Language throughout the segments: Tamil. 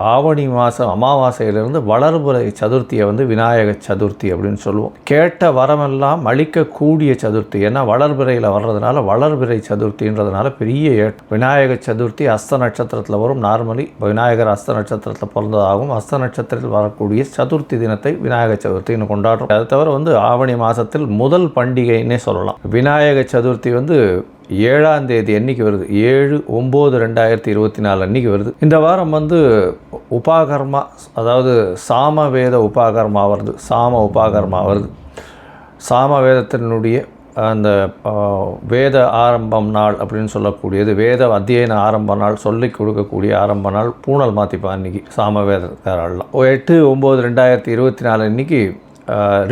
ஆவணி மாதம் அமாவாசையிலிருந்து வளர்புரை சதுர்த்தியை வந்து விநாயக சதுர்த்தி அப்படின்னு சொல்லுவோம். கேட்ட வரமெல்லாம் அளிக்கக்கூடிய சதுர்த்தி. ஏன்னா வளர்பிறையில் வர்றதுனால வளர்பிறை சதுர்த்தின்றதுனால பெரிய ஏட் விநாயக சதுர்த்தி அஸ்த நட்சத்திரத்தில் வரும். நார்மலி விநாயகர் அஸ்த நட்சத்திரத்தில் பிறந்ததாகவும் அஸ்த நட்சத்திரத்தில் வரக்கூடிய சதுர்த்தி தினத்தை விநாயக சதுர்த்தின்னு கொண்டாடுறோம். அதை தவிர வந்து ஆவணி மாதத்தில் முதல் பண்டிகைன்னே சொல்லலாம். விநாயக சதுர்த்தி வந்து ஏழாம் தேதி அன்னைக்கு வருது. ஏழு ஒம்பது ரெண்டாயிரத்தி இருபத்தி நாலு அன்னைக்கு வருது. இந்த வாரம் வந்து உபாகர்மா அதாவது சாம வேத உபாகர்மா வருது. சாம உபாகர்மா வருது. சாம வேதத்தினுடைய அந்த வேத ஆரம்பம் நாள் அப்படின்னு சொல்லக்கூடியது வேத அத்தியன ஆரம்ப நாள் சொல்லி கொடுக்கக்கூடிய ஆரம்ப நாள் பூனல் மாற்றிப்பா அன்றைக்கி சாம வேதக்காரெல்லாம் எட்டு ஒம்பது ரெண்டாயிரத்தி இருபத்தி நாலு அன்றைக்கி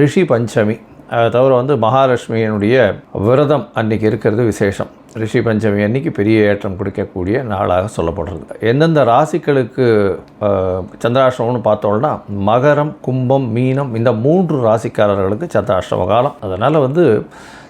ரிஷி பஞ்சமி தவிர வந்து மகாலட்சுமியினுடைய விரதம் அன்றைக்கி இருக்கிறது விசேஷம். ரிஷி பஞ்சமி அன்னைக்கு பெரிய ஏற்றம் கொடுக்கக்கூடிய நாளாக சொல்லப்படுறது. எந்தெந்த ராசிகளுக்கு சந்திராஷ்டமம்னு பார்த்தோம்னா மகரம் கும்பம் மீனம் இந்த மூன்று ராசிக்காரர்களுக்கு சந்திராஷ்டம காலம். அதனால் வந்து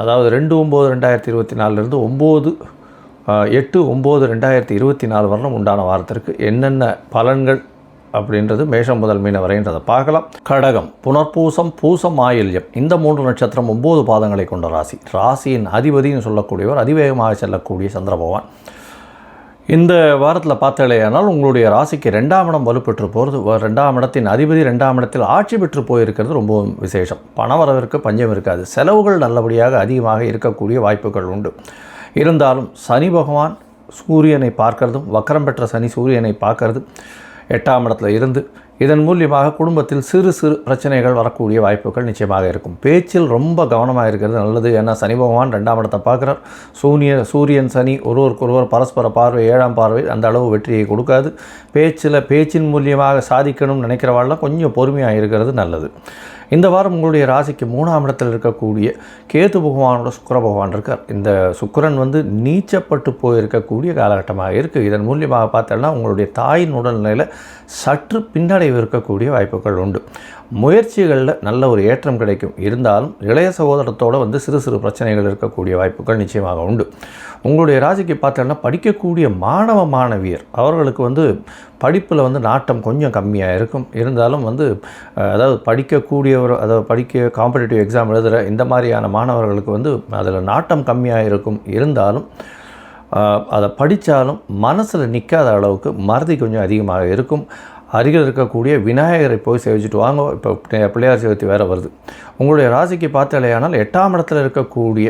அதாவது ரெண்டு ஒம்பது ரெண்டாயிரத்தி இருபத்தி நாலுலேருந்து ஒம்பது எட்டு ஒம்பது ரெண்டாயிரத்தி இருபத்தி நாலு வரலும் உண்டான வாரத்திற்கு என்னென்ன பலன்கள் அப்படின்றது மேஷம் முதல் மீன வரைன்றதை பார்க்கலாம். கடகம் புனர்பூசம் பூசம் ஆயில்யம். இந்த மூன்று நட்சத்திரம் ஒம்பது பாதங்களை கொண்ட ராசி. ராசியின் அதிபதினு சொல்லக்கூடியவர் அதிவேகமாக செல்லக்கூடிய சந்திர பகவான். இந்த வாரத்தில் பார்த்தாலேயானால் உங்களுடைய ராசிக்கு ரெண்டாம் இடம் வலுப்பெற்று போகிறது ரெண்டாம் இடத்தின் அதிபதி ரெண்டாம் இடத்தில் ஆட்சி பெற்று போயிருக்கிறது ரொம்பவும் விசேஷம். பண வரவிற்கு பஞ்சம் இருக்காது. செலவுகள் நல்லபடியாக அதிகமாக இருக்கக்கூடிய வாய்ப்புகள் உண்டு. இருந்தாலும் சனி பகவான் சூரியனை பார்க்கறதும் வக்கரம் பெற்ற சனி சூரியனை பார்க்கறதும் எட்டாம் இடத்துல இருந்து இதன் மூலியமாக குடும்பத்தில் சிறு சிறு பிரச்சனைகள் வரக்கூடிய வாய்ப்புகள் நிச்சயமாக இருக்கும். பேச்சில் ரொம்ப கவனமாக இருக்கிறது நல்லது. ஏன்னா சனி பகவான் ரெண்டாம் இடத்தை பார்க்குறார். சூரிய சூரியன் சனி ஒருவருக்கு ஒருவர் பரஸ்பர பார்வை ஏழாம் பார்வை அந்த அளவு வெற்றியை கொடுக்காது. பேச்சில் பேச்சின் மூலியமாக சாதிக்கணும்னு நினைக்கிறவாள்லாம் கொஞ்சம் பொறுமையாக இருக்கிறது நல்லது. இந்த வாரம் உங்களுடைய ராசிக்கு மூணாம் இடத்தில் இருக்கக்கூடிய கேது பகவானோட சுக்கர பகவான் இருக்கார். இந்த சுக்கரன் வந்து நீச்சப்பட்டு போயிருக்கக்கூடிய காலகட்டமாக இருக்குது இதன் மூலியமாக பார்த்தோம்னா உங்களுடைய தாயின் உடல்நிலையில் சற்று பின்னடைவு இருக்கக்கூடிய வாய்ப்புகள் உண்டு. முயற்சிகளில் நல்ல ஒரு ஏற்றம் கிடைக்கும். இருந்தாலும் இளைய சகோதரத்தோடு வந்து சிறு சிறு பிரச்சனைகள் இருக்கக்கூடிய வாய்ப்புகள் நிச்சயமாக உண்டு. உங்களுடைய ராசிக்கு பார்த்தோன்னா படிக்கக்கூடிய மாணவ மாணவியர் அவர்களுக்கு வந்து படிப்பில் வந்து நாட்டம் கொஞ்சம் கம்மியாக இருக்கும். இருந்தாலும் வந்து அதாவது படிக்கக்கூடியவர் அதாவது படிக்க காம்படிட்டிவ் எக்ஸாம் எழுதுகிற இந்த மாதிரியான மாணவர்களுக்கு வந்து அதில் நாட்டம் கம்மியாக இருக்கும். இருந்தாலும் அதை படித்தாலும் மனசில் நிற்காத அளவுக்கு மறதி கொஞ்சம் அதிகமாக இருக்கும். அருகில் இருக்கக்கூடிய விநாயகரை போய் சேவிச்சுட்டு வாங்க. இப்போ பிள்ளையார் சதுர்த்தி வேறு வருது. உங்களுடைய ராசிக்கு பார்த்தாலேயானால் எட்டாம் இடத்துல இருக்கக்கூடிய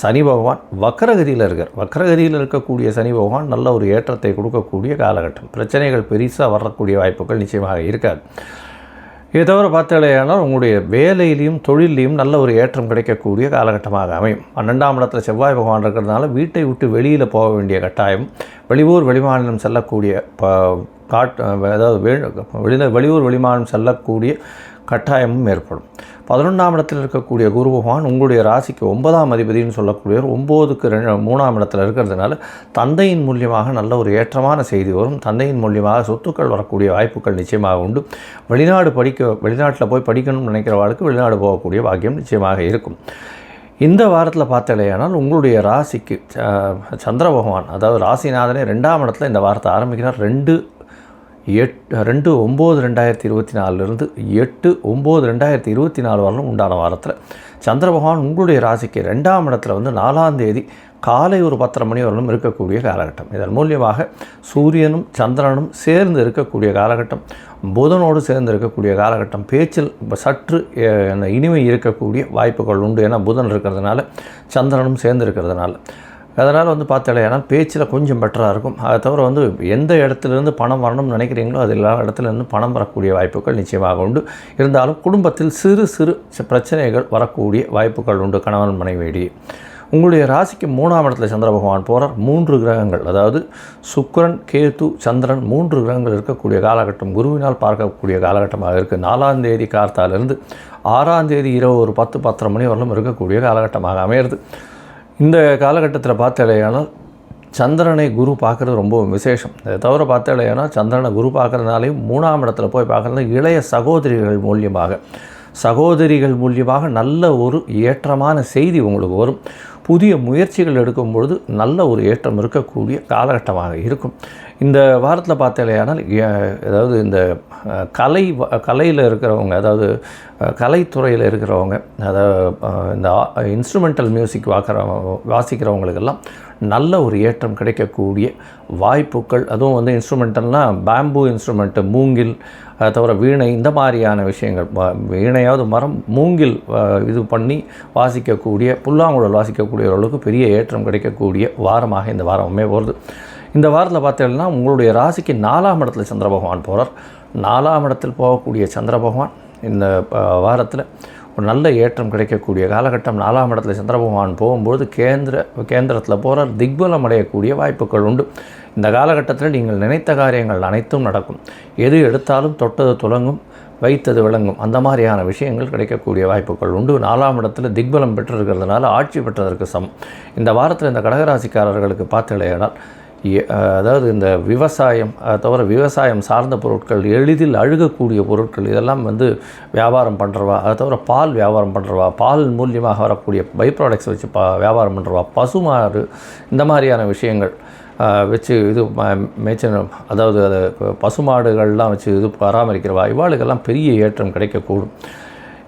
சனி பகவான் வக்கரகதியில் இருக்கார். வக்கரகதியில் இருக்கக்கூடிய சனி பகவான் நல்ல ஒரு ஏற்றத்தை கொடுக்கக்கூடிய காலகட்டம். பிரச்சனைகள் பெருசாக வரக்கூடிய வாய்ப்புகள் நிச்சயமாக இருக்காது. இதை தவிர பார்த்தாலேயானால் உங்களுடைய வேலையிலையும் தொழிலையும் நல்ல ஒரு ஏற்றம் கிடைக்கக்கூடிய காலகட்டமாக அமையும். பன்னெண்டாம் இடத்துல செவ்வாய் பகவான் இருக்கிறதுனால வீட்டை விட்டு வெளியில் போக வேண்டிய கட்டாயம். வெளியூர் வெளிமாநிலம் செல்லக்கூடிய காட் அதாவது வெளியில் வெளியூர் வெளிமாநிலம் செல்லக்கூடிய கட்டாயமும் ஏற்படும். பதினொன்றாம் இடத்தில் இருக்கக்கூடிய குரு பகவான் உங்களுடைய ராசிக்கு ஒன்பதாம் அதிபதினு சொல்லக்கூடியவர் ஒம்போதுக்கு ரெண்டு மூணாம் இடத்துல இருக்கிறதுனால தந்தையின் மூலியமாக நல்ல ஒரு ஏற்றமான செய்தி வரும். தந்தையின் மூலியமாக சொத்துக்கள் வரக்கூடிய வாய்ப்புகள் நிச்சயமாக உண்டு. வெளிநாடு படிக்க வெளிநாட்டில் போய் படிக்கணும்னு நினைக்கிறவாளுக்கு வெளிநாடு போகக்கூடிய பாக்கியம் நிச்சயமாக இருக்கும். இந்த வாரத்தில் பார்த்தாலேயானால் உங்களுடைய ராசிக்கு ச- சந்திர பகவான் அதாவது ராசிநாதனே ரெண்டாம் இடத்துல இந்த வாரத்தை ஆரம்பிக்கிறார். ரெண்டு எட் ரெண்டு ஒம்பது ரெண்டாயிரத்தி இருபத்தி நாலுலேருந்து எட்டு ஒம்பது ரெண்டாயிரத்தி இருபத்தி நாலு வரலும் உண்டான வாரத்தில் சந்திர பகவான் உங்களுடைய ராசிக்கு ரெண்டாம் இடத்துல வந்து நாலாம் தேதி காலை ஒரு பத்தரை மணி வரலும் இருக்கக்கூடிய காலகட்டம். இதன் மூலியமாக சூரியனும் சந்திரனும் சேர்ந்து இருக்கக்கூடிய காலகட்டம் புதனோடு சேர்ந்து இருக்கக்கூடிய காலகட்டம் பேச்சில் சற்று இனிமை இருக்கக்கூடிய வாய்ப்புகள் உண்டு. ஏன்னா புதன் இருக்கிறதுனால சந்திரனும் சேர்ந்து இருக்கிறதுனால. அதனால் வந்து பார்த்தாலேயானால் பேச்சில் கொஞ்சம் பெட்டராக இருக்கும். அதை தவிர வந்து எந்த இடத்துலேருந்து பணம் வரணும்னு நினைக்கிறீங்களோ அது எல்லா இடத்துலேருந்து பணம் வரக்கூடிய வாய்ப்புகள் நிச்சயமாக உண்டு. இருந்தாலும் குடும்பத்தில் சிறு சிறு பிரச்சனைகள் வரக்கூடிய வாய்ப்புகள் உண்டு கணவன் மனைவியிடையே. உங்களுடைய ராசிக்கு மூணாம் இடத்துல சந்திர பகவான் போகிறார் மூன்று கிரகங்கள் அதாவது சுக்ரன் கேது சந்திரன் மூன்று கிரகங்கள் இருக்கக்கூடிய காலகட்டம் குருவினால் பார்க்கக்கூடிய காலகட்டமாக இருக்குது நாலாம் தேதி கார்த்தாலிருந்து ஆறாம் தேதி இரவு ஒரு பத்து பத்தரை மணி வரலும் இருக்கக்கூடிய காலகட்டமாக அமையிறது. இந்த காலகட்டத்தில் பார்த்தாலேயானால் சந்திரனை குரு பார்க்குறது ரொம்ப விசேஷம். அதை தவிர பார்த்தாலேயானால் சந்திரனை குரு பார்க்குறதுனாலையும் மூணாம் இடத்துல போய் பார்க்குறது இளைய சகோதரிகள் மூலியமாக. சகோதரிகள் மூலியமாக நல்ல ஒரு ஏற்றமான செய்தி உங்களுக்கு வரும். புதிய முயற்சிகள் எடுக்கும் பொழுது நல்ல ஒரு ஏற்றம் இருக்கக்கூடிய காலகட்டமாக இருக்கும். இந்த வாரத்தில் பார்த்தாலேயானால் அதாவது இந்த கலை வ- கலையில் இருக்கிறவங்க அதாவது கலைத்துறையில் இருக்கிறவங்க அதாவது இந்த இன்ஸ்ட்ருமெண்டல் மியூசிக் வாக்கிற வாசிக்கிறவங்களுக்கெல்லாம் நல்ல ஒரு ஏற்றம் கிடைக்கக்கூடிய வாய்ப்புகள். அதுவும் வந்து இன்ஸ்ட்ருமெண்டல்னால் பேம்பு இன்ஸ்ட்ருமெண்ட்டு மூங்கில் அதை தவிர வீணை இந்த மாதிரியான விஷயங்கள். வீணையாவது மரம் மூங்கில் இது பண்ணி வாசிக்கக்கூடிய புல்லாங்குழல் அளவுக்கு பெரிய ஏற்றம் கிடைக்கக்கூடிய வாரமாக இந்த வாரமுமே போகிறது இந்த வாரத்தில் பார்த்தீங்கன்னா உங்களுடைய ராசிக்கு நாலாம் இடத்துல சந்திர பகவான் போகிறார் நாலாம் இடத்தில் போகக்கூடிய சந்திர பகவான் இந்த வாரத்தில் ஒரு நல்ல ஏற்றம் கிடைக்கக்கூடிய காலகட்டம். நாலாம் இடத்துல சந்திர பகவான் போகும்போது கேந்திர கேந்திரத்தில் போகிறார் திக்பலம் அடையக்கூடிய வாய்ப்புகள் உண்டு. இந்த காலகட்டத்தில் நீங்கள் நினைத்த காரியங்கள் அனைத்தும் நடக்கும். எது எடுத்தாலும் தொட்டது துலங்கும். வைத்தது விளங்கும். அந்த மாதிரியான விஷயங்கள் கிடைக்கக்கூடிய வாய்ப்புகள் உண்டு. நாலாம் இடத்துல திக்பலம் பெற்றிருக்கிறதுனால ஆட்சி பெற்றதற்கு சமம். இந்த வாரத்தில் இந்த கடகராசிக்காரர்களுக்கு பார்த்துலையானால் அதாவது இந்த விவசாயம் அதை தவிர விவசாயம் சார்ந்த பொருட்கள் எளிதில் அழுகக்கூடிய பொருட்கள் இதெல்லாம் வந்து வியாபாரம் பண்ணுறவா அதை தவிர பால் வியாபாரம் பண்ணுறவா பால் மூலியமாக வரக்கூடிய பை ப்ராடக்ட்ஸ் வச்சு பா வியாபாரம் பண்ணுறவா பசுமாறு இந்த மாதிரியான விஷயங்கள் வச்சு இது மேய்ச்சல் அதாவது அது பசுமாடுகள்லாம் வச்சு இது பராமரிக்கிறவா இவாளுக்கெல்லாம் பெரிய ஏற்றம் கிடைக்கக்கூடும்.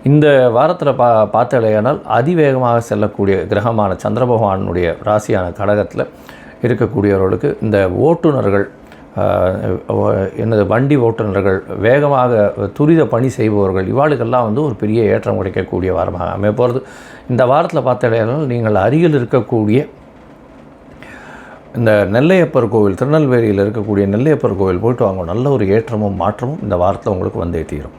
இந்த வாரத்தில் பா பார்த்தாலேயானால் அதிவேகமாக செல்லக்கூடிய கிரகமான சந்திர பகவானுடைய ராசியான கடகத்தில் இருக்கக்கூடியவர்களுக்கு இந்த ஓட்டுநர்கள் என்னது வண்டி ஓட்டுநர்கள் வேகமாக துரித பணி செய்பவர்கள் இவாளுக்கெல்லாம் வந்து ஒரு பெரிய ஏற்றம் கிடைக்கக்கூடிய வாரமாக அமைய போகிறது இந்த வாரத்தில் பார்த்தாலேயானால் நீங்கள் அருகில் இருக்கக்கூடிய இந்த நெல்லையப்பர் கோவில் திருநெல்வேலியில் இருக்கக்கூடிய நெல்லையப்பர் கோவில் போயிட்டு வாங்க. நல்ல ஒரு ஏற்றமும் மாற்றமும் இந்த வார்த்தை உங்களுக்கு வந்தே தீரும்.